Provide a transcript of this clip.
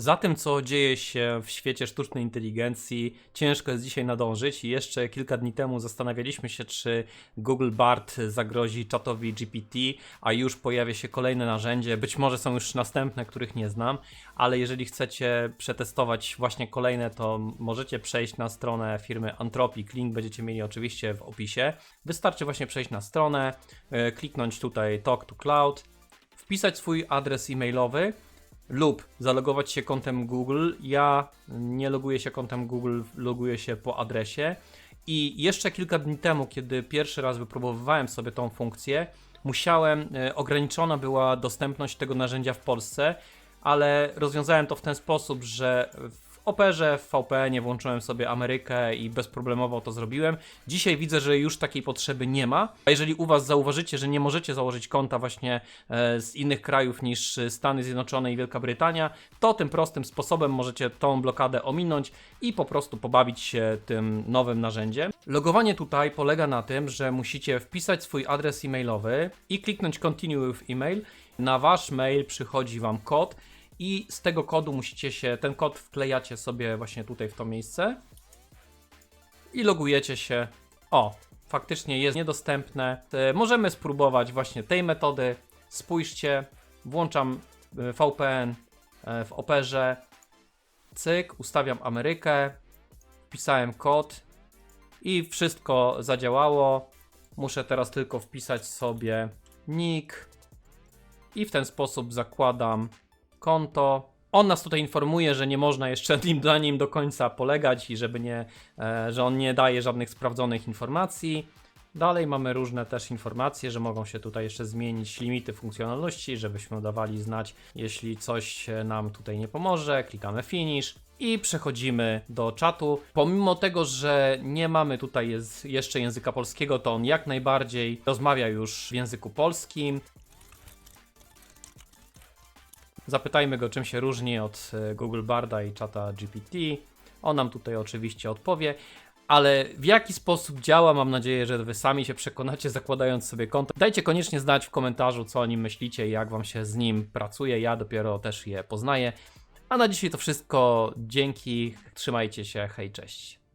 Za tym, co dzieje się w świecie sztucznej inteligencji, ciężko jest dzisiaj nadążyć. I jeszcze kilka dni temu zastanawialiśmy się, czy Google Bard zagrozi czatowi GPT, a już pojawia się kolejne narzędzie. Być może są już następne, których nie znam, ale jeżeli chcecie przetestować właśnie kolejne, to możecie przejść na stronę firmy Anthropic. Link będziecie mieli oczywiście w opisie. Wystarczy właśnie przejść na stronę, e, kliknąć tutaj Talk to Cloud, wpisać swój adres e-mailowy lub zalogować się kontem Google. Ja nie loguję się kontem Google, loguję się po adresie. I jeszcze kilka dni temu, kiedy pierwszy raz wypróbowywałem sobie tą funkcję, musiałem, e, ograniczona była dostępność tego narzędzia w Polsce, ale rozwiązałem to w ten sposób, że w Operze, w VPN-ie włączyłem sobie Amerykę i bezproblemowo to zrobiłem. Dzisiaj widzę, że już takiej potrzeby nie ma. A jeżeli u Was zauważycie, że nie możecie założyć konta właśnie e, z innych krajów niż Stany Zjednoczone i Wielka Brytania, to tym prostym sposobem możecie tą blokadę ominąć i po prostu pobawić się tym nowym narzędziem. Logowanie tutaj polega na tym, że musicie wpisać swój adres e-mailowy i kliknąć Continue with email. Na Wasz mail przychodzi Wam kod i z tego kodu musicie się, ten kod wklejacie sobie właśnie tutaj w to miejsce i logujecie się. O, faktycznie jest niedostępne. E, Możemy spróbować właśnie tej metody. Spójrzcie, włączam e, VPN e, w Operze. Cyk, ustawiam Amerykę, wpisałem kod i wszystko zadziałało. Muszę teraz tylko wpisać sobie nick i w ten sposób zakładam konto. On nas tutaj informuje, że nie można jeszcze nim, na nim do końca polegać i żeby nie, e, że on nie daje żadnych sprawdzonych informacji. Dalej mamy różne też informacje, że mogą się tutaj jeszcze zmienić limity funkcjonalności, żebyśmy dawali znać, jeśli coś nam tutaj nie pomoże. Klikamy finish i przechodzimy do czatu. Pomimo tego, że nie mamy tutaj jeszcze języka polskiego, to on jak najbardziej rozmawia już w języku polskim. Zapytajmy go, czym się różni od e, Google Barda i czata GPT. On nam tutaj oczywiście odpowie. Ale w jaki sposób działa, mam nadzieję, że wy sami się przekonacie, zakładając sobie konto. Dajcie koniecznie znać w komentarzu, co o nim myślicie i jak wam się z nim pracuje. Ja dopiero też je poznaję. A na dzisiaj to wszystko. Dzięki, trzymajcie się, hej, cześć.